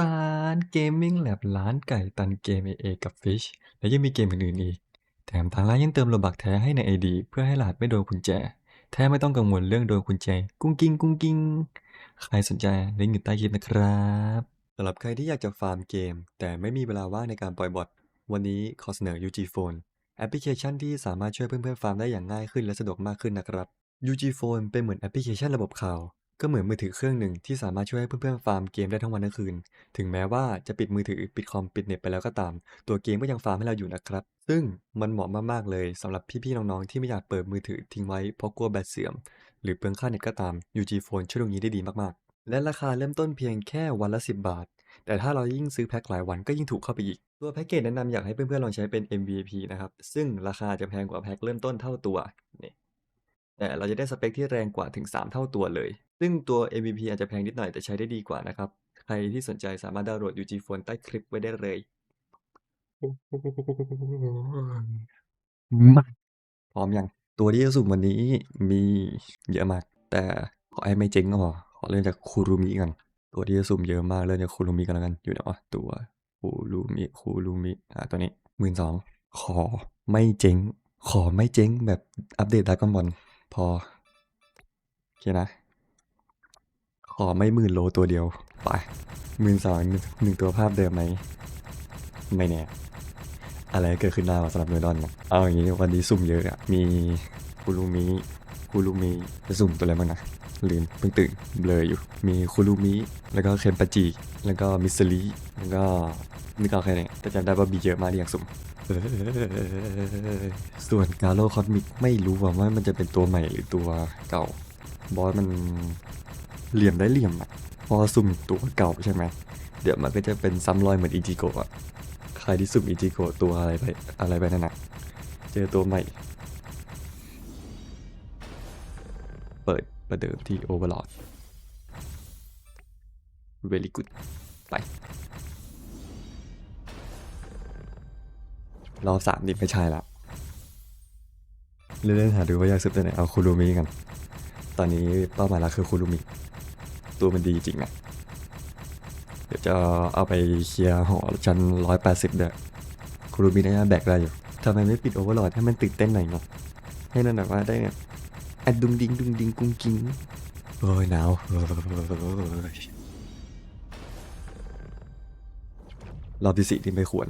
ร้านเกมมิ่งแลบร้านไก่ตันเกม AA กับ Fish และยังมีเกมอื่นๆอีก แถมทางร้านยังเติมโลบักแท้ให้ใน ID เพื่อให้รหัสไม่โดนกุญแจ แท้ไม่ต้องกังวลเรื่องโดนกุญแจ กุ้งกิ้งกุ้งกิ้ง ใครสนใจลิงก์อยู่ใต้คลิปนะครับสำหรับใครที่อยากจะฟาร์มเกม แต่ไม่มีเวลาว่างในการปล่อยบอทวันนี้ขอเสนอ UG Phone แอปพลิเคชันที่สามารถช่วยเพื่อนๆฟาร์มได้อย่างง่ายขึ้นและสะดวกมากขึ้นนะครับ UG Phone เป็นเหมือนแอปพลิเคชันระบบข่าว ก็เหมือนมือถือเครื่องหนึ่งที่สามารถช่วยให้เพื่อนๆฟาร์มเกมได้ทั้งวันทั้งคืน ถึงแม้ว่าจะปิดมือถือปิดคอมปิดเน็ตไปแล้วก็ตาม ตัวเกมก็ยังฟาร์มให้เราอยู่นะครับ ซึ่งมันเหมาะมากๆเลยสำหรับพี่ๆน้องๆที่ไม่อยากเปิดมือถือทิ้งไว้เพราะกลัวแบตเสื่อม หรือเปลืองค่าเน็ตก็ตาม UG Phone ช่วยตรงนี้ได้ดีมากๆ และราคาเริ่มต้นเพียงแค่วันละ 10 บาท แต่ถ้าเรายิ่งซื้อแพ็คหลายวันก็ยิ่งถูกเข้าไปอีก ตัวแพ็กเกจแนะนำอยากให้เพื่อนๆลองใช้เป็น MVP นะครับซึ่งราคาจะแพงกว่าแพ็คเริ่มต้นเท่าตัว เราจะได้สเปคที่แรงกว่าถึง 3 เท่าตัวเลย ซึ่งตัว MVP อาจจะแพงนิดหน่อยแต่ใช้ได้ดีกว่านะครับ ใครที่สนใจสามารถดาวน์โหลด UG Phone ใต้คลิปไว้ได้เลยมาพร้อมยัง ตัวที่จะสุ่มวันนี้มีเยอะมาก แต่ขอให้ไม่เจ๊งก็พอ ขอเริ่มจากคูรุมิกัน ตัวที่จะสุ่มเยอะมากเริ่มจากคูรุมิกันแล้วกัน อยู่ไหนวะตัวคูรุมิคูรุมิอ่าตัวนี้หมื่นสองขอไม่เจ๊ง ขอไม่เจ๊งแบบอัปเดตดราก้อนบอล พอ โอเคนะ ขอไม่หมื่นโลตัวเดียว ไปหมื่นสองหนึ่งตัวภาพเดิมไหม ไม่แน่อะไรเกิดขึ้นได้สำหรับเนอร์ดอนนะเอาอย่างนี้วันนี้สุ่มเยอะอะมีคุลูมิ คูลูมิจะสุ่มตัวอะไรบ้างนะลืมเพิ่งตื่นเบลออยู่ มีคูลูมิแล้วก็เคนปาจิแล้วก็มิสซิลีแล้วก็นึกเอาแค่นี้แต่จำได้ว่ามีเยอะมากที่อยากสุ่มส่วนกาโลคอสมิกไม่รู้ว่าว่ามันจะเป็นตัวใหม่หรือตัวเก่า บอสมันเหลี่ยมได้เหลี่ยมอะพอสุ่มตัวเก่าใช่ไหมเดี๋ยวมันก็จะเป็นซ้ำรอยเหมือนอิจิโกะอะใครที่สุ่มอิจิโกะตัวอะไรไปอะไรไปนั่นนะเจอตัวใหม่ เปิดประเดิมที่โอเวอร์ลด very good ไป รอบสามนี่ไม่ใช่ละเรื่องหาดูว่าอยากซื้อตัวไหนเอาคูรูมิกัน ตอนนี้เป้าหมายหลักคือคูรูมิ ตัวมันดีจริงนะเดี๋ยวจะเอาไปเคลียร์หอชั้นร้อยแปดสิบเด้อคูรูมิน่าจะแบกได้อยู่ทำไมไม่ปิดโอเวอร์ลอดให้มันตื่นเต้นหน่อยเนาะให้นั่นแบบว่าได้เนี่ย อะดุงดิงดุงดิงกุ้งกิ้งโอ้ยหนาวเรอบที่สี่ที่ไม่ควร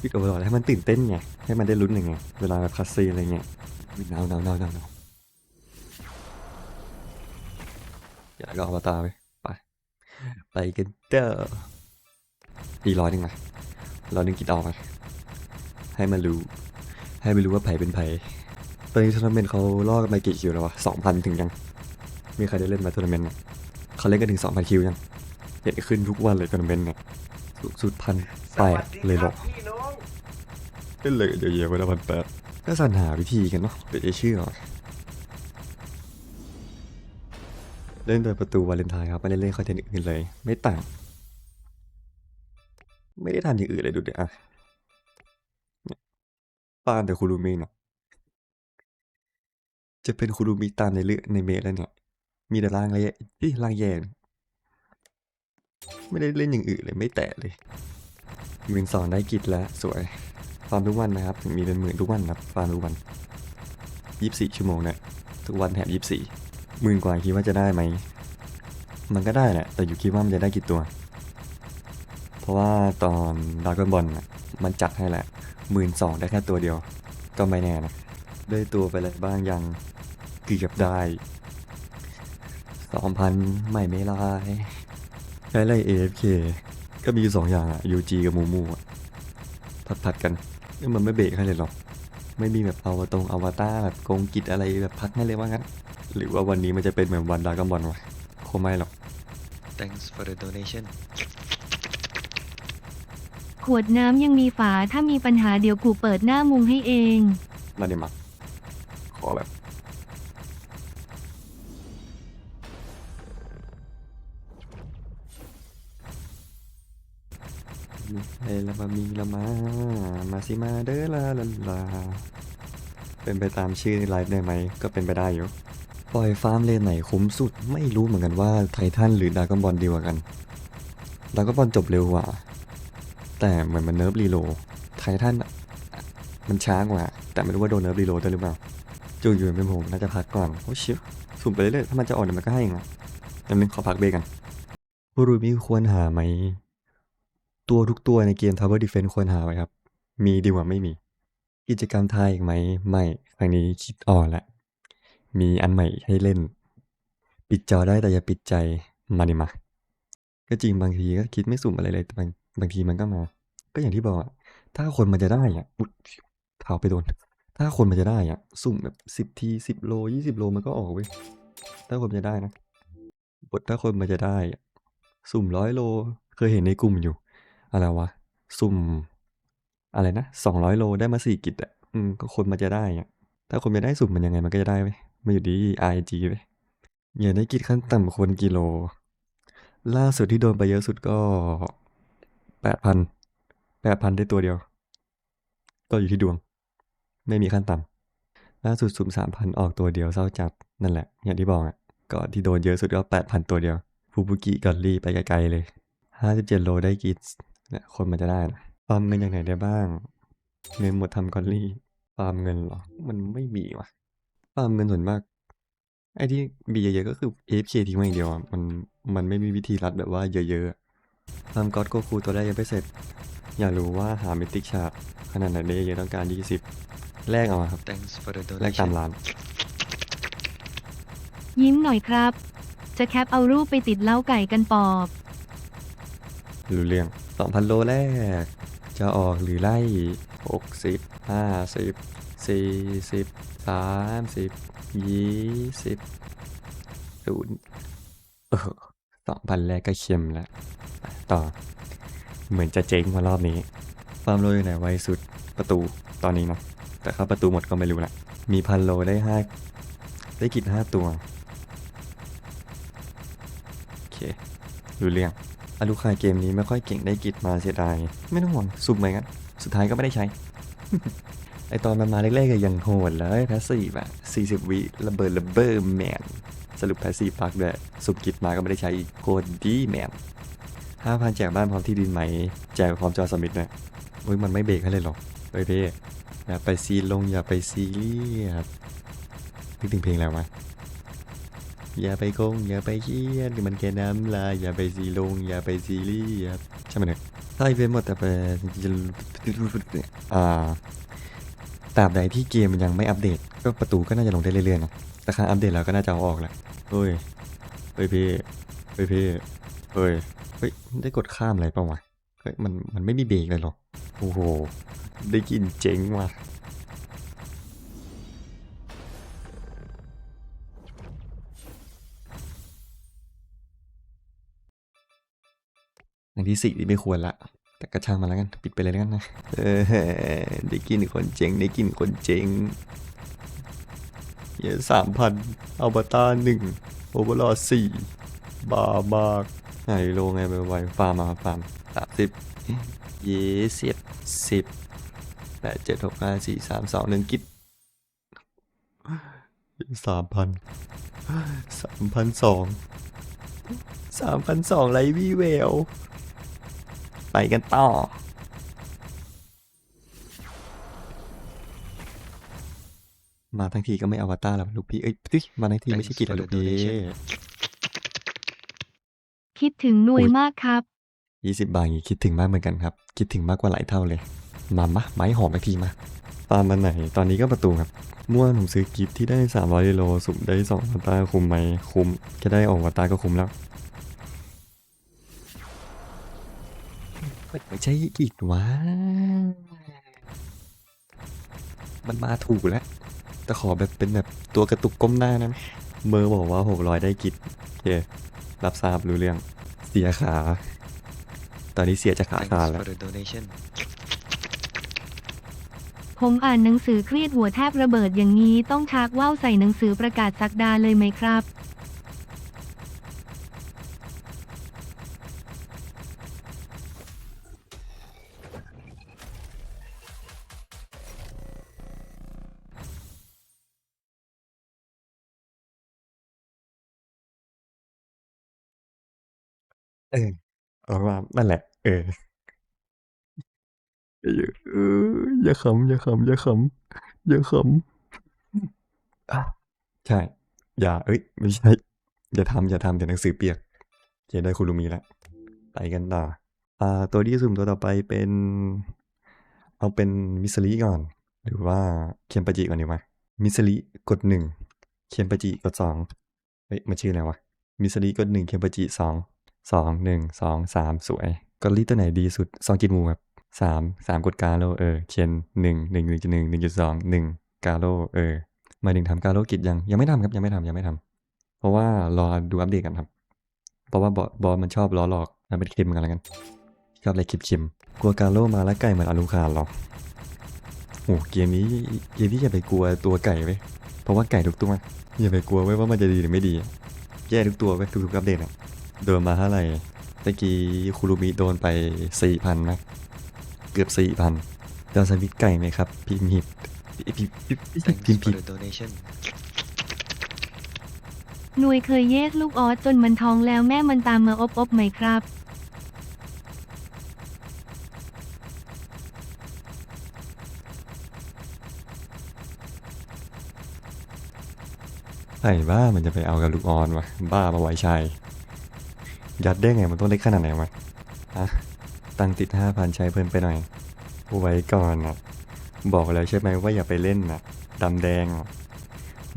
ปิดโอเอร์ลอดให้มันตื่นเต้นไง ให้มันได้ลุ้นยังไง เวลาแบบคัสซีอะไรเงี้ยหนาวหนาวหนาวหนาวอย่าก็เอามาตาไป ไป ไปกันเด้ออีร้อยหนึ่งไหมร้อยหนึ่งกินออกไหมให้มันรู้ ให้มันรู้ว่าไผ่เป็นไผ่ ตอนนี้ทัวร์นาเมนต์เขาล่อกันไปกี่คิวแล้ววะสองพันถึงยัง มีใครได้เล่นไหมทัวร์นาเมนต์เนี่ยเขาเล่นกันถึงสองพันคิวยังเห็นขึ้นทุกวันเลยทัวร์นาเมนต์เนี่ยสูงสุดพันแปดเลยเหรอเล่นเลยเยอะๆไปแล้วพันแปดก็สรรหาวิธีกันเนาะเดี๋ยวจะเชื่อเล่นโดยประตูวาเลนไทน์ครับไม่ได้เล่นคอนเทนต์อื่นเลย ไม่ต่าง ไม่ได้ทำอย่างอื่นเลยดูเดี๋ยวอะเนี่ยปาล์มแต่คูรูมิเนาะ จะเป็นคูรูมิตามในเรื่องในเมทแล้วเนี่ย มีแต่ล่างแย่ที่ล่างแย่ไม่ได้เล่นอย่างอื่นเลยไม่แตะเลยหมื่นสองได้กิจแล้วสวยฟาร์มทุกวันนะครับถึงมีเป็นหมื่นทุกวันนะครับฟาร์มทุกวันยี่สิบสี่ชั่วโมงเนี่ยทุกวันแถมยี่สิบสี่หมื่นกว่าคิดว่าจะได้ไหมมันก็ได้แหละแต่อยู่คิดว่ามันจะได้กี่ตัว เพราะว่าตอนดากอนบอลนะมันจัดให้แหละหมื่นสองได้แค่ตัวเดียว ก็ไม่แน่นะได้ตัวไปเลยบ้างยัง เกือบได้สองพันไม่ไม่ลายใช้ไร AFK ก็มีอยู่สองอย่างอะ UG กับมูมูอะพัดๆกันนี่มันไม่เบรกให้เลยหรอก ไม่มีแบบเอาตรงอวตารแบบโกงกิจอะไรแบบพักให้เลยว่างั้น หรือว่าวันนี้มันจะเป็นเหมือนวันดรากอนบอลวะคงไม่หรอก Thanks for the donation ขวดน้ำยังมีฝาถ้ามีปัญหาเดี๋ยวกูเปิดหน้ามุงให้เอง มาดิมาขอแบบ เฮ้ยละมามีละมา มาสิมาเด้อลาลาลา เป็นไปตามชื่อในไลฟ์ได้ไหม ก็เป็นไปได้อยู่ ปล่อยฟาร์มเลนไหนคุ้มสุด ไม่รู้เหมือนกันว่าไททันหรือดากอนบอลดีกว่ากันดากอนบอลจบเร็วกว่า แต่เหมือนมันเนิร์ฟรีโลไททันมันช้ากว่า แต่ไม่รู้ว่าโดนเนิร์ฟรีโลดด้หรือเปล่าจูอยู่เป็นผมน่าจะพักก่อนโอ้ชี่ยสุ่มไปเรื่อยๆถ้ามันจะอ่อกเดี๋ยมันก็ให้เองอะจำนึงขอพักเบรกกันบูรูมีควรหาไหม ตัวทุกตัวในเกม Tower Defense ควรหาไว้ครับ มีดีกว่าไม่มี กิจกรรมทายอีกไหม ไม่ครั้งนี้คิดอ่อนละ มีอันใหม่ให้เล่น ปิดจอได้แต่อย่าปิดใจมาดิมา ก็จริงบางทีก็คิดไม่สุ่มอะไรเลยแต่บางบางทีมันก็มา ก็อย่างที่บอกอะถ้าคนมันจะได้อะอุ๊ยเท้าไปโดน ถ้าคนมันจะได้อะสุ่มแบบสิบทีสิบโลยี่สิบโลมันก็ออกเว้ยถ้าคนจะได้นะบทถ้าคนมันจะได้อะสุ่มร้อยโล เคยเห็นในกลุ่มอยู่ อะไรวะ สุ่ม อะไรนะสองร้อยโลได้มาสี่กิจอะอืมก็คนมันจะได้อะถ้าคนไม่ได้สุ่มมันยังไงมันก็จะได้เว้ยมันอยู่ดี RNG เว้ยอย่าได้กิจขั้นต่ำคนกิโล ล่าสุดที่โดนไปเยอะสุดก็แปดพันแปดพันได้ตัวเดียว ก็อยู่ที่ดวง ไม่มีขั้นต่ำล่าสุดสุ่มสามพันออกตัวเดียวเศร้าจัดนั่นแหละ อย่างที่บอกอะก่อนที่โดนเยอะสุดก็แปดพันตัวเดียวฟูบุกิกอลลี่ไปไกลๆเลยห้าสิบเจ็ดโลได้กิจ เนี่ยคนมันจะได้นะฟาร์มเงินอย่างไหนได้บ้าง เงินหมดทำกอลลี่ฟาร์มเงินเหรอ มันไม่มีว่ะฟาร์มเงินส่วนมาก ไอ้ที่มีเยอะๆก็คือ AFK ทิ้งไว้อย่างเดียวอะมันมันไม่มีวิธีรัดแบบว่าเยอะๆอะทำก็อดโกคูตัวแรกยังไม่เสร็จ อยากรู้ว่าหาเมติกชาร์ดขนาดไหนได้เยอะต้องการ 20แลกเอามาครับ Thanks for the แลกตาม donation. ร้าน ยิ้มหน่อยครับ จะแคปเอารูปไปติดเล้าไก่กันปอบ รู้เรื่อง 2,000 โลแรก จะออกหรือไล่60 50 40 30 20ศูนย์เออ2,000แรกก็เค็มแล้ว ต่อ เหมือนจะเจ๊งมารอบนี้ฟามโลอยู่ไหนไวสุดประตูตอนนี้เนาะแต่ถ้าประตูหมดก็ไม่รู้ละมีพันโลได้ห้าได้กินห้าตัว โอเค รู้เรื่อง อาลูคายเกมนี้ไม่ค่อยเก่งได้กิจมาเสียดาย ไม่ต้องห่วงสุ่มไปงั้นสุดท้ายก็ไม่ได้ใช้ ไอตอนมันมาแรกๆก็ยังโหดเลยแพสซีฟอะ40วิระเบิดระเบิดแมนสรุปแพสซีฟปักด้วยสุ่มกิจมาก็ไม่ได้ใช้อีกโคตรดีแมนห้าพันแจกบ้านพร้อมที่ดินไหม แจกพร้อมจอสมิธเนี่ยเฮ้ยมันไม่เบรกให้เลยหรอกเฮ้ยเพ่อย่าไปซีลงอย่าไปซีเรียสนึกถึงเพลงแล้วไหม อย่าไปโกงอย่าไปเคียดมันแค่น้ำลายอย่าไปซีลงอย่าไปซีรียสใช่ไหมเนี่ยถ้าอีเวนหมดแต่ไปอ่าตราบใดที่เกมมันยังไม่อัปเดต ก็ประตูก็น่าจะลงได้เรื่อยๆนะแต่ครั้งอัปเดตแล้วก็น่าจะเอาออกแหละเฮ้ยเฮ้ยพี่เฮ้ยพี่เฮ้ยเฮ้ยได้กดข้ามอะไรเปล่าวะเฮ้ยมันมันไม่มีเบรกเลยหรอโอ้โหได้กินเจ๋งว่ะ อย่างที่สี่นี่ไม่ควรละ แต่กระช่างมาแล้วกัน ปิดไปเลยแล้วกันนะเออได้กินคนเจ๋งได้กินคนเจ๋งเยอะสามพันอัลบาต้าหนึ่งโอเวอร์ลอสี่บามากไหนโลไงไปไวฟาร์มมาฟาร์มสามสิบยี่สิบสิบแปดเจ็ดหกห้าสี่สามสองหนึ่งกิจสามพันสามพันสองสามพันสองไรวีเวล ไปกันต่อมาทั้งทีก็ไม่อวตารแล้วลูกพี่ เอ้ยติ๊มาทั้งทีไม่ใช่กิจแล้วลูกพี่คิดถึงหน่วยอุ๊ยมากครับยี่สิบบาทอย่างงี้คิดถึงมากเหมือนกันครับ คิดถึงมากกว่าหลายเท่าเลย มามะไม้หอมไปทีมา ตามมาไหน ตอนนี้ก็ประตูครับม่วนผมซื้อกิฟต์ที่ได้สามร้อยโลสุ่มได้สองอวตารคุ้มไหมคุ้มแค่ได้ออกอวตารก็คุ้มแล้ว ไม่ใช่กิจวะมันมาถูกแล้ว แต่ขอแบบเป็นแบบตัวกระตุกก้มหน้านะเมอร์บอกว่าหกร้อยได้กิจโอเครับทราบรู้เรื่อง เสียขา ตอนนี้เสียจากขา Thanks ขาดแล้ว for the donation. ผมอ่านหนังสือเครียดหัวแทบระเบิดอย่างนี้ต้องชักว่าวใส่หนังสือประกาศสักดาเลยไหมครับ เออเอาว่านั่นแหละเออเออเอออย่าขำอย่าขำอย่าขำอย่าขำอะใช่ อย่า เอ้ย ไม่ใช่ อย่าทำอย่าทำเดี๋ยวหนังสือเปียกเขียนได้คุรุมีแล้วไปกันต่ออ่า ตัวที่สุ่มตัวต่อไปเป็น เอาเป็นมิสลิก่อน หรือว่าเคียนปาจิก่อนดีไหมมิสลิกดหนึ่งเคียนปาจิกดสองเฮ้ยมันชื่ออะไรวะมิสลิกดหนึ่งเคียนปาจิสอง สองหนึ่งสองสามสวยกอลิตัวไหนดีสุดสองจิตมูครับสามสามกดกาโลเออเคียนหนึ่งหนึ่งหนึ่งจุดหนึ่งหนึ่งจุดสองหนึ่งกาโลเออหมายถึงทำกาโลกิจยังยังไม่ทำครับยังไม่ทำยังไม่ทำเพราะว่ารอดูอัปเดตกันครับ เพราะว่าบอสบอมันชอบล้อหลอกมันเป็นคลิปเหมือนกันแล้วกันชอบอะไรคลิปคิมกลัวกาโลมาแล้วไก่เหมือนอลูคารหรอโอ้เกมนี้เกมที่อย่าไปกลัวตัวไก่ไว้เพราะว่าไก่ทุกตัวอย่าไปกลัวไว้ว่ามันจะดีหรือไม่ดีแย่ทุกตัวไว้ทุกๆอัปเดตอะ โดนมาเท่าไหร่ตะกี้คุรุมิโดนไปสี่พันนะเกือบสี่พันจะสวิตช์ไก่ไหมครับพิมพ์ผิดพิมพ์พิมพ์พิมพ์ Thanks พิมพ์ for ผิด the donation. หน่วยเคยเยสลูกออสจนมันท้องแล้วแม่มันตามมาอบอบไหมครับใส่บ้ามันจะไปเอากับลูกออนวะบ้ามาไว้ชาย ยัดได้ไงมันต้องเล็กขนาดไหนวะอะตังติดห้าพันใช้เพลินไปหน่อยไว้ก่อนนะบอกแล้วใช่ไหมว่าอย่าไปเล่นนะดำแดง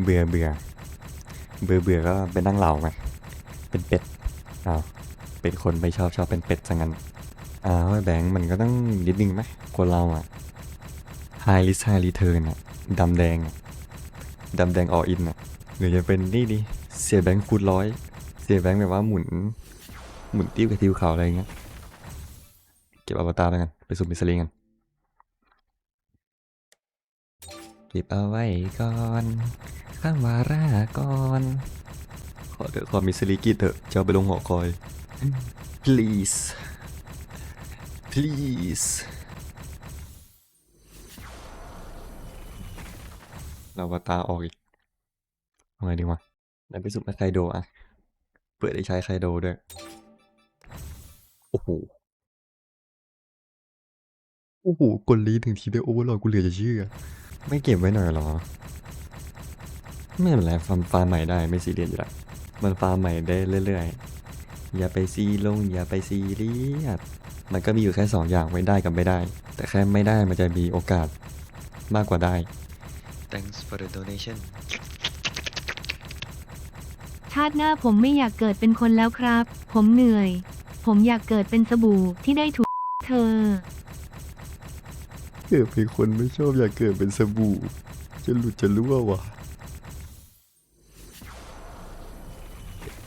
เบื่อเบื่อเบื่อเบื่อก็ไปนั่งเหล่ามาเป็นเป็ดอ้าวเป็นคนไม่ชอบชอบเป็นเป็ดซะงั้นอ้าวแบงค์มันก็ต้องนิดนึงไหมคนเราอะ high risk high return อะดำแดงดำแดงออินอะหรือจะเป็นนี่ดิเสียแบงค์คูณร้อยเสียแบงค์แบบว่าหมุน หมุนติ้วกับทิวเขาอะไรอย่างเงี้ย เก็บอวตารแล้วกัน ไปสุ่มมิสลิงกัน เก็บเอาไว้ก่อนข้างวาร่าก่อน ขอเถอะขอมิสลิกิเถอะจะเอาไปลงหอคอย please please เราวตาออกอีกเอาไงดีวะไหนไปสุ่มไคโดอะเปิดได้ใช้ไคโดด้วย อ้โห โอ้โห กดลีถึงทีได้โอเวอร์โหลดกูเหลือจะเชื่อ ไม่เก็บไว้หน่อยเหรอ ไม่เป็นไรฟาร์มฟาร์มใหม่ได้ไม่ซีเรียสอยู่แล้วมันฟาร์มใหม่ได้เรื่อยๆ อย่าไปซีลง อย่าไปซีเรียสมันก็มีอยู่แค่สองอย่างไว้ได้กับไม่ได้ แต่แค่ไม่ได้มันจะมีโอกาสมากกว่าได้ Thanks for the donation. ชาติหน้าผมไม่อยากเกิดเป็นคนแล้วครับ ผมเหนื่อย ผมอยากเกิดเป็นสบู่ที่ได้ถูกเธอ เกิดเป็นคนไม่ชอบอยากเกิดเป็นสบู่ จะหลุดจะรั่ววะ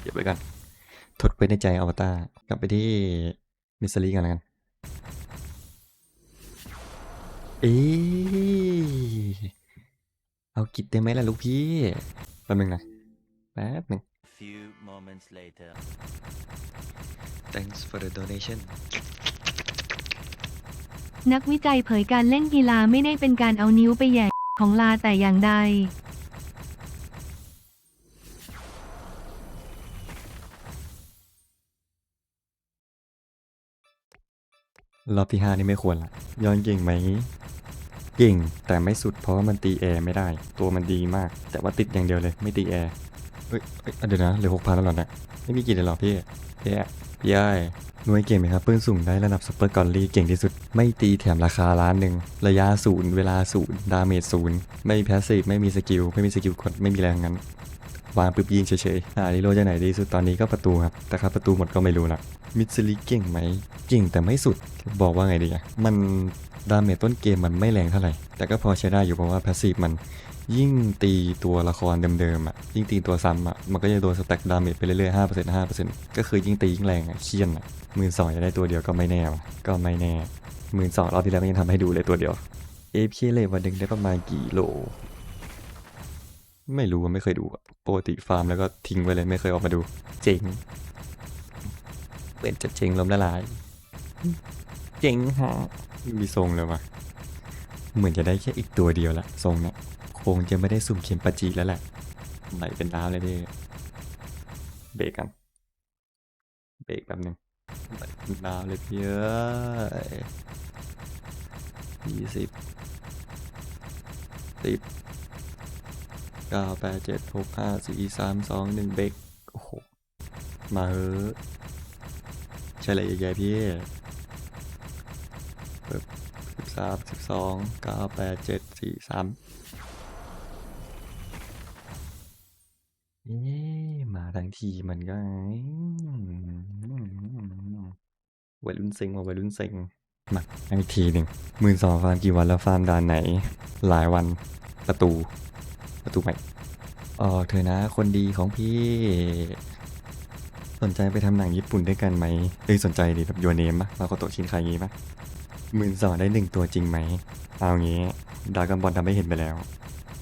เก็บไว้กันทดไว้ในใจอวตารกลับไปที่มิสซิลี่กันแล้วกันเอ๊ะเอากิจได้ไหมล่ะลูกพี่แป๊บนึงนะแป๊บนึง Few moments later. Thanks for the donation. นักวิจัยเผยการเล่นกีฬาไม่ได้เป็นการเอานิ้วไปแหย่ของลาแต่อย่างใด รอบที่ห้านี่ไม่ควรละย้อนเก่งไหมเก่งแต่ไม่สุดเพราะว่ามันตีแอร์ไม่ได้ ตัวมันดีมาก แต่ว่าติดอย่างเดียวเลย ไม่ตีแอร์เฮ้ยเอ้ยเดี๋ยวนะเหลือหกพันแล้วเหรอเนี่ยไม่มีกี่เลยเหรอพี่พี่ ย่อยหน่วยเก่งไหมครับปืนสูงได้ระดับซุปเปอร์กอลลี่เก่งที่สุด ไม่ตีแถมราคาล้านหนึ่ง ระยะศูนย์เวลาศูนย์ดาเมจศูนย์ไม่มีแพสซีฟไม่มีสกิล ไม่มีสกิลกดไม่มีแรงงั้น วางปึ๊บยิงเฉยๆอาลิโลจะไหนดีสุดตอนนี้ก็ประตูครับ แต่ครับประตูหมดก็ไม่รู้ละมิดซิลิเก่งไหม เก่งแต่ไม่สุด บอกว่าไงดีอะมัน ดาเมจต้นเกมมันไม่แรงเท่าไหร่ แต่ก็พอใช้ได้อยู่เพราะว่าแพสซีฟมันยิ่งตีตัวละครเดิมๆอะยิ่งตีตัวซ้ำอะมันก็จะโดนสแต็กดาเมจไปเรื่อยๆห้าเปอร์เซ็นต์ห้าเปอร์เซ็นต์ก็คือยิ่งตียิ่งแรงอะเคียนอะหมื่นสองจะได้ตัวเดียวก็ไม่แน่ก็ไม่แน่หมื่นสองรอบที่แล้วมันยังทำให้ดูเลยตัวเดียวเอฟเคเลยวันหนึ่งได้ประมาณกี่โล ไม่รู้ไม่เคยดูปกติฟาร์มแล้วก็ทิ้งไว้เลยไม่เคยออกมาดู เจ๋งเป็นจะเจ๋งล้มละลาย เจ๋งฮะ มีทรงเลยว่ะ เหมือนจะได้แค่อีกตัวเดียวละทรงเนี่ยคงจะไม่ได้สุ่มเข็มปาจีแล้วแหละไหลเป็นน้ำเลยดิเบรกกัน เบรกแป๊บนึงดาวเลยพี่เอ้ยยี่สิบสิบเก้าแปดเจ็ดหกห้าสี่สามสองหนึ่งเบรกโอ้โห มาเฮ้อใช่เลยใหญ่ๆพี่ ปึ๊บสิบสามสิบสองเก้าแปดเจ็ดสี่สามเอ๊ะมาทั้งทีมันก็วัยรุ่นเซ็งว่าวัยรุ่นเซ็งมาทั้งทีหนึ่งหมื่นสองฟาร์มกี่วันแล้วฟาร์มด่านไหน หลายวันประตู ประตูใหม่ออกเธอนะ คนดีของพี่ สนใจไปทำหนังญี่ปุ่นด้วยกันไหมเอ้ยสนใจดิแบบโยเนมปะมาโคโตชินคางี้ปะ หมื่นสองได้หนึ่งตัวจริงไหม เอางี้ดรากันบอลทำให้เห็นไปแล้ว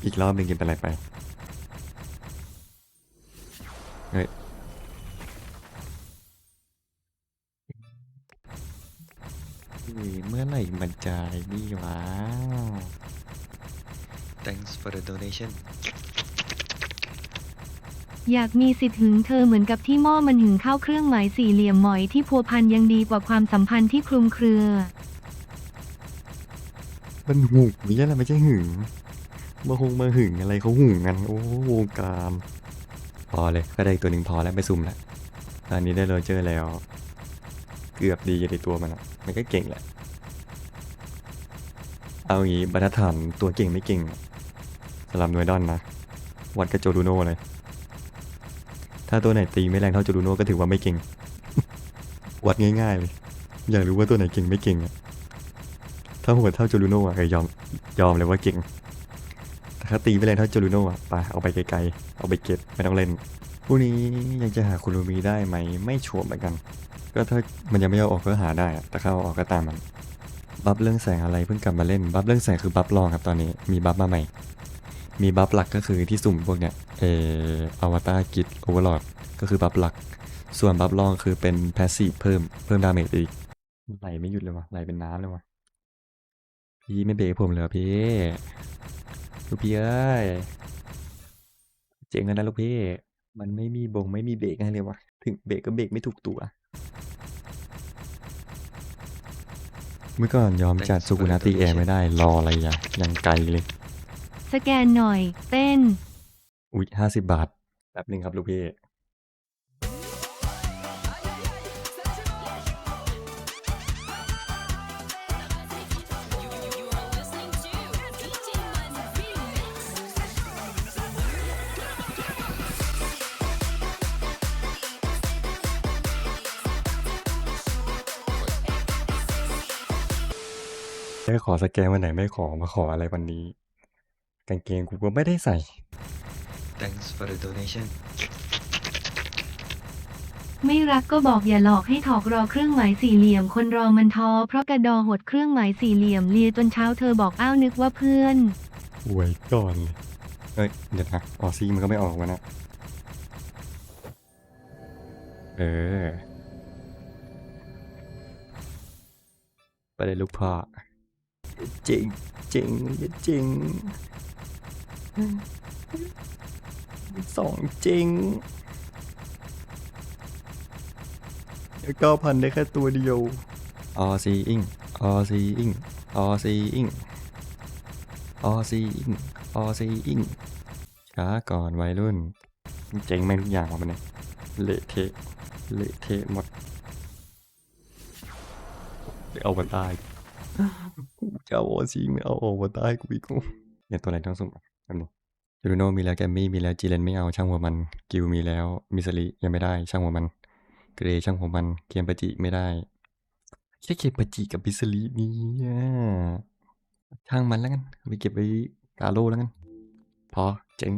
อีกรอบหนึ่งกินเป็นอะไรไป เฮ้ย เมื่อไหร่มันจะไอ้นี่วะ Thanks for the donation อยากมีสิทธิ์หึงเธอเหมือนกับที่หม้อมันหึงเข้าเครื่องหมายสี่เหลี่ยมหมอยที่พัวพันยังดีกว่าความสัมพันธ์ที่คลุมเครือ มันหึงไม่ใช่อะไรไม่ใช่หึงมาหงมาหึงอะไรเขาหึงกันโอ้วงการพอเลยก็ได้ตัวหนึ่งพอแล้วไม่ซุ่มแล้วตอนนี้ได้โรเจอร์แล้ว เกือบดีในตัวมันอะมันก็เก่งแหละ เอางี้บรรทัดฐานตัวเก่งไม่เก่งสำหรับหน่วยดอนนะ วัดกับโจดูโน่เลย ถ้าตัวไหนตีไม่แรงเท่าโจดูโน่ก็ถือว่าไม่เก่ง วัดง่ายๆเลย อยากรู้ว่าตัวไหนเก่งไม่เก่งอะ ถ้าโหดเท่าโจลูโน่อะเออยอมยอมเลยว่าเก่งแต่ถ้าตีไม่แรงเท่าโจลูโน่อะไปเอาไปไกลๆเอาไปเก็บไม่ต้องเล่นพวกนี้ยังจะหาคุรุมีได้ไหมไม่ชัวร์เหมือนกัน ก็ถ้ามันยังไม่เอาออกก็หาได้แต่ถ้าเอาออกก็ตามมัน บัฟเรื่องแสงอะไรเพิ่งกลับมาเล่นบัฟเรื่องแสงคือบัฟรองครับตอนนี้มีบัฟมาใหม่มีบัฟหลักก็คือที่สุ่มพวกเนี้ยเอออวตารกิจโอเวอร์ลอดก็คือบัฟหลัก ส่วนบัฟรองคือเป็นแพสซีฟเพิ่มเพิ่มดาเมจอีกไหลไม่หยุดเลยวะไหลเป็นน้ำเลยวะ พี่ไม่เบรกผมเลยเหรอพี่ลูกพี่เอ้ยเจ๋งกันนะลูกพี่ มันไม่มีบงไม่มีเบรกให้เลยวะถึงเบรกก็เบรกไม่ถูกตัว เมื่อก่อนยอมจัดสุกุนาตีแอร์ไม่ได้รออะไรอย่างยังไกลเลย สแกนหน่อยเต้นอุ๊ยห้าสิบบาทแป๊บหนึ่งครับลูกพี่ ขอสแกนวันไหนไม่ขอมาขออะไรวันนี้ กางเกงกูก็ไม่ได้ใส่ Thanks for the donation ไม่รักก็บอกอย่าหลอกให้ถอกรอเครื่องหมายสี่เหลี่ยม คนรอมันท้อเพราะกระดอหดเครื่องหมายสี่เหลี่ยมเลียจนเช้าเธอบอกอ้าวนึกว่าเพื่อนหวยก่อนเลยเอ้ยเดี๋ยวนะออซี่มันก็ไม่ออกวะนะ เออ ไปเลยลูกพ่อ จริงจริงจริงสองจริงเก้าพันได้แค่ตัวเดียวออซีอิงออซีอิงออซีอิงออซีอิงออซีอิงช้าก่อนวัยรุ่น เจ๋งแม่งทุกอย่างมันเนี่ยเละเทะเละเทะหมดเดี๋ยวเอามาตาย จะเอาออซีไม่เอาออกมาตายกูอีกเนี่ยตัวไหนต้องสุ่มแป๊บนึงจูโนมีแล้วแกมมี่มีแล้วจีเลนไม่เอาช่างหัวมัน กิวมีแล้วมิสลิยังไม่ได้ ช่างหัวมัน เกรช่างหัวมันเกียมปจิไม่ได้แค่เก็บปจิกับมิสลินี่ช่างมันแล้วกันไปเก็บไว้กาโลแล้วกันพอเจ๋ง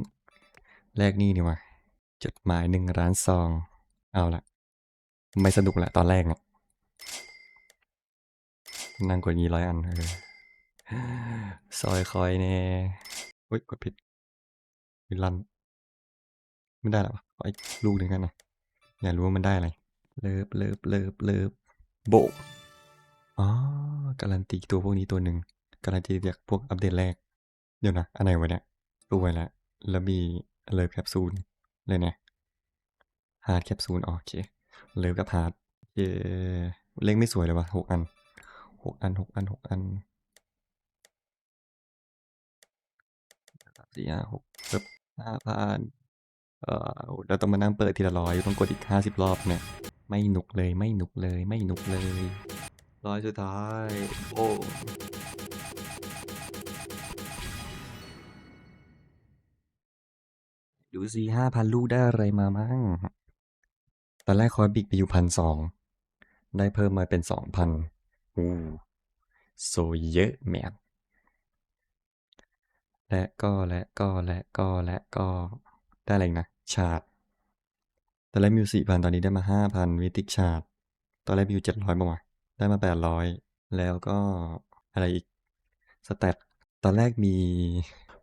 แลกนี่นี่วะจดหมายหนึ่งร้านซอง เอาละไม่สนุกละตอนแรกนั่งกดงี้ร้อยอันเออ ซอยคอยแน่เฮ้ยกดผิดวิลันไม่ได้หรอวะขออีกลูกหนึ่งกันนะอยากรู้ว่ามันได้อะไร เลิฟเลิฟเลิฟเลิฟโบอ๋อการันตีตัวพวกนี้ตัวหนึ่งการันตีจากพวกอัปเดตแรก เดี๋ยวนะ อันไหนวะเนี่ยรู้ไว้ล้วแล้วมีเลิฟแคปซูลเลยเนี่ยฮาร์ดแคปซูลโอเค เลิฟกับฮาร์ดเคเอเลขไม่สวยเลยวะหกอันหกอันหกอันหกอัน สี่ห้าหกปึ๊บห้าพันเอ่อโอ้แล้วต้องมานั่งเปิดทีละร้อยต้องกดอีกห้าสิบรอบเนี่ยไม่หนุกเลยไม่หนุกเลยไม่หนุกเลยร้อยสุดท้าย โอ้ดูสิห้าพันลูกได้อะไรมามั่ง ตอนแรกคอยบิกไปอยู่พันสอง ได้เพิ่มมาเป็นสองพันอู้โซเยอะแมน และก็และก็และก็และก็ได้อะไรนะชาร์ดตอนแรกมีอยู่สี่พันตอนนี้ได้มาห้าพันวิติกชาร์ดตอนแรกมีอยู่เจ็ดร้อยบ้างวะได้มาแปดร้อยแล้วก็อะไรอีกสแตทตอนแรกมี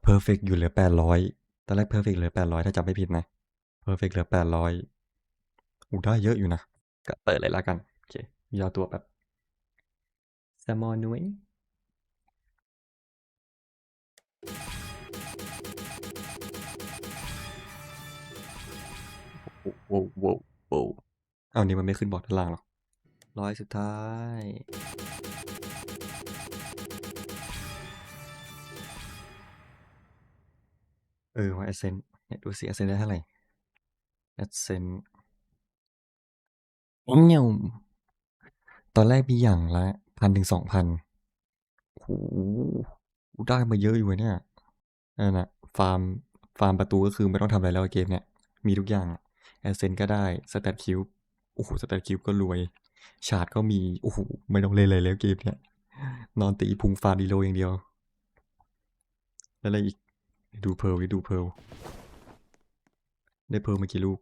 เพอร์เฟกอยู่เหลือแปดร้อยตอนแรกเพอร์เฟกเหลือแปดร้อยถ้าจำไม่ผิดนะเพอร์เฟกเหลือแปดร้อยอู้ได้เยอะอยู่นะ ก็เปิดเลยละกัน โอเคยาวตัวแบบแซมมอนนุ้ย โว้วโว้วโว้วเอานี่มันไม่ขึ้นบอร์ดด้านล่างหรอกร้อยสุดท้าย เออว่าเอเซนเนี่ยดูสิเอเซนได้เท่าไหร่เอเซนเงี้ยตอนแรกมีอย่างละพันถึงสองพันโหได้มาเยอะอยู่เนี่ยนั่นน่ะฟาร์มฟาร์มประตูก็คือไม่ต้องทำอะไรแล้วเกมเนี่ย มีทุกอย่าง แอสเซนก็ได้สแตทคิวโอ้โหสแตทคิวก็รวย ชาร์ดก็มี โอ้โห ไม่ต้องเล่นเลยแล้วเกมเนี่ย นอนตีพุงฟาร์ดีโลอย่างเดียว แล้วอะไรอีก ดูเพร์ลดูเพร์ลได้เพร์ลมากี่ลูก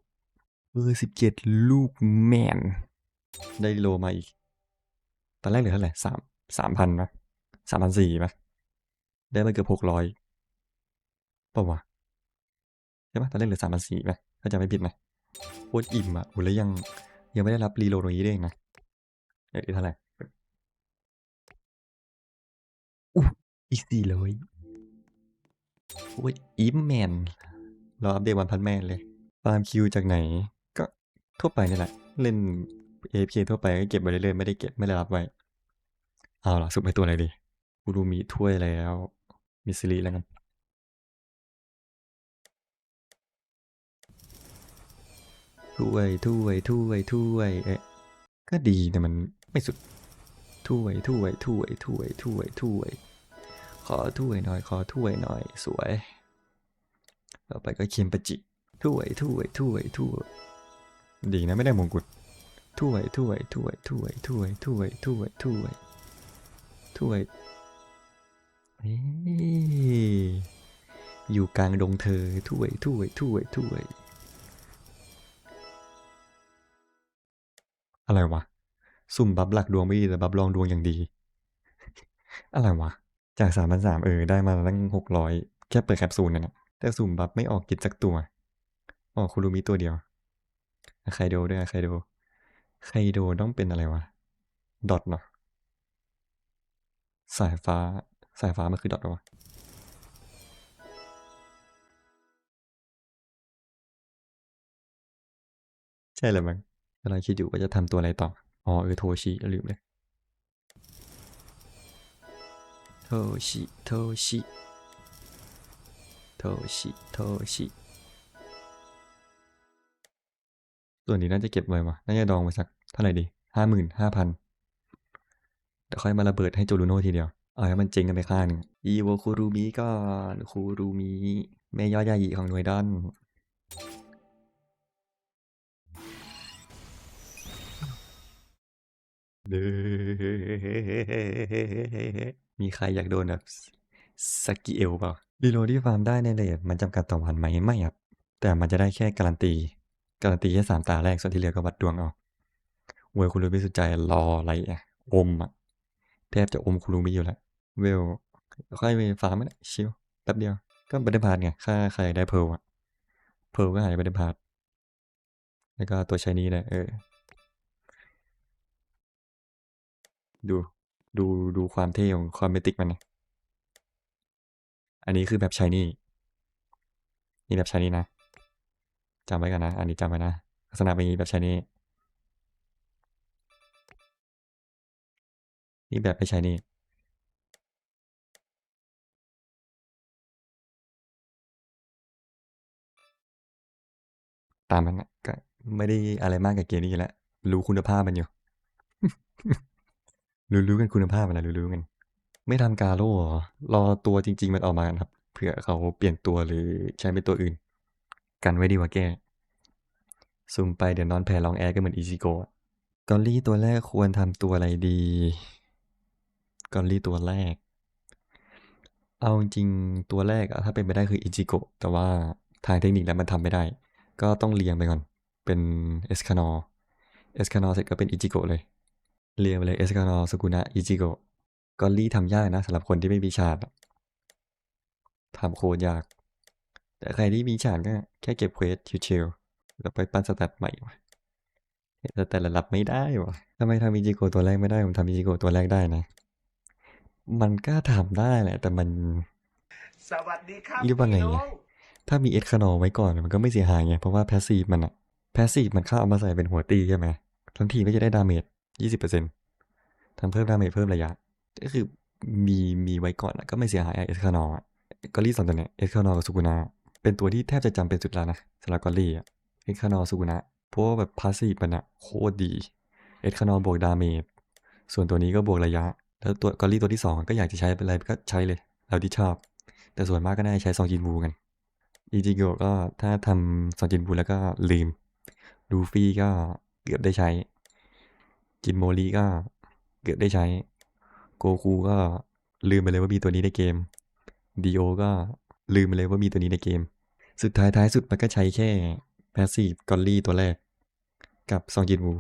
เบอสิบเจ็ดลูกแมน ได้โลมาอีก ตอนแรกเหลือเท่าไหร่สามสามพันปะสามพันสี่ปะได้มาเกือบหกร้อยป่าวะใช่ปะตอนแรกเหลือสามพันสี่ปะถ้าจำไม่ผิดนะ โคตรอิ่มอะโอ้แล้วยังยังไม่ได้รับรีโหลดตรงนี้ด้วยเองนะเดี๋ยวเท่าไหร่อู้อีสี่ร้อยโคตรอิ่มแมนเรออัปเดตวันพันแมนเลยฟาร์มคิวจากไหน ก็ทั่วไปนี่แหละ เล่น AFK ทั่วไปก็เก็บไว้เรื่อยๆไม่ได้เก็บไม่ได้รับไว้ เอาล่ะสุดไปตัวอะไรดีกูรูมีถ้วยแล้ว มีซิริแล้วกัน ถ้วยถ้วยถ้วยถ้วยเอ๊ะก็ดีแต่มันไม่สุดถ้วยถ้วยถ้วยถ้วยถ้วยถ้วย ขอถ้วยหน่อย ขอถ้วยหน่อย สวย ต่อไปก็เคียมปจิถ้วยถ้วยถ้วยถ้วยดีนะไม่ได้มงกุฎถ้วยถ้วยถ้วยถ้วยถ้วยถ้วยถ้วยถ้วยถ้วยอยู่กลางดงเธอถ้วยถ้วยถ้วยถ้วย อะไรวะ สุ่มบับหลักดวงไม่ดีแต่บับรองดวงอย่างดี อะไรวะ จากสามพันสามเออได้มาตั้งหกร้อยแค่เปิดแคปซูลเนี่ยนะแต่สุ่มบับไม่ออกกิจสักตัวออกคุรุมิตัวเดียวไคโดด้วยไคโดไคโดต้องเป็นอะไรวะ ดอทเนาะสายฟ้าสายฟ้ามันคือดอทเหรอวะใช่เลยมั้ง กำลังคิดอยู่ว่าจะทำตัวอะไรต่อ อ๋อเออโทชิลืมเลย โทชิ โทชิ โทชิ โทชิส่วนนี้น่าจะเก็บไว้วะน่าจะดองไว้สักเท่าไหร่ดีห้าหมื่นห้าพันเดี๋ยวค่อยมาระเบิดให้โจลูโน่ทีเดียว เอาให้มันเจ๊งกันไปข้างหนึ่งอีโวคูรูมิก่อนคูรูมิแม่ยอดยายีของหน่วยด้าน เด้อมีใครอยากโดนแบบสกิเอลเปล่ารีโลดที่ฟาร์มได้ในเลทมันจำกัดต่อวันไหมไม่ครับ แต่มันจะได้แค่การันตี การันตีแค่สามตาแรกส่วนที่เหลือก็วัดดวงเอาเวลคุณรู้ไม่สุดใจรออะไรอะอมอะแทบจะอมคุณรู้ไม่อยู่แล้วเวลค่อยไปฟาร์มมันยชิวแป๊บเดียว ก็บันเดพาร์ไงค่าใครได้เพร์ลอะเพร์ลก็หายบันเดพาร์แล้วก็ตัวชายนี้แหละเออ ดูดูดูความเท่ของความเมติกมันนะอันนี้คือแบบชายนี่นี่แบบชายนี่นะจำไว้กันนะ อันนี้จำไว้นะลักษณะเป็นอย่างนี้แบบชายนี่นี่แบบไม่ใช้นี่ตามมันนะก็ไม่ได้อะไรมากกับเกมนี้แล้วรู้คุณภาพมันอยู่ รู้รู้กันคุณภาพมันนะรู้รู้กัน ไม่ทำกาโร่หรอ รอตัวจริง ๆ มันออกมาครับ เผื่อเขาเปลี่ยนตัวหรือใช้เป็นตัวอื่น กันไว้ดีกว่าแก้ซุ่มไปเดี๋ยวนอนแพ้ลองแอร์ก็เหมือนอีซิโกะกอลลี่ตัวแรกควรทำตัวอะไรดีกอลลี่ตัวแรก เอาจริงตัวแรกถ้าเป็นไปได้คืออิจิโกะแต่ว่าทางเทคนิคแล้วมันทำไม่ได้ ก็ต้องเรียงไปก่อน เป็นเอสคานอเอสคานอเสร็จก็เป็นอิจิโกะเลย เรียงไปเลยเอสคานอสกุนะอิจิโกะกอลลี่ทำยากนะสำหรับคนที่ไม่มีฉากอะทำโคตรยาก แต่ใครที่มีฉากก็แค่เก็บเควสชิวๆแล้วไปปั้นสแตทใหม่วะแต่แต่ละรับไม่ได้วะทำไมทำอิจิโกะตัวแรกไม่ได้ ผมทำอิจิโกะตัวแรกได้นะ มันก็ทำได้แหละ แต่มันสวัสดีครับเรียกว่าไงพี่น้อะองถ้ามีเอสคานอไว้ก่อนมันก็ไม่เสียหายไง เพราะว่าแพสซีฟมันอะแพสซีฟมันเข้าเอามาใส่เป็นหัวตีใช่ไหมทั้งทีก็จะได้ดาเมจ ยี่สิบเปอร์เซ็นต์ทำเพิ่มดาเมจเพิ่มระยะ ก็คือมีมีไว้ก่อนอะก็ไม่เสียหายเอสคานอก็รีสองตัวเนี้ยเอสคานอกับสุกุนาเป็นตัวที่แทบจะจำเป็นสุดแล้วนะสำหรับกอลลี่อะเอสคานอสุกุนะเพราะว่าแบบพาสซีฟมันอะโคตรดีเอสคานอบวกดาเมจส่วนตัวนี้ก็บวกระยะ แล้วตัวกอลลี่ตัวที่สองก็อยากจะใช้เป็นอะไรก็ใช้เลยเราที่ชอบ แต่ส่วนมากก็น่าจะใช้ซองจินบูกันอีจิโกะก็ถ้าทำซองจินบูแล้วก็ลืมลูฟี่ก็เกือบได้ใช้ จินโมลีก็เกือบได้ใช้ โกคูก็ลืมไปเลยว่ามีตัวนี้ในเกมดีโอก็ลืมไปเลยว่ามีตัวนี้ในเกม สุดท้ายท้ายสุดมันก็ใช้แค่แพสซีฟกอลลี่ตัวแรก กับซองจินบู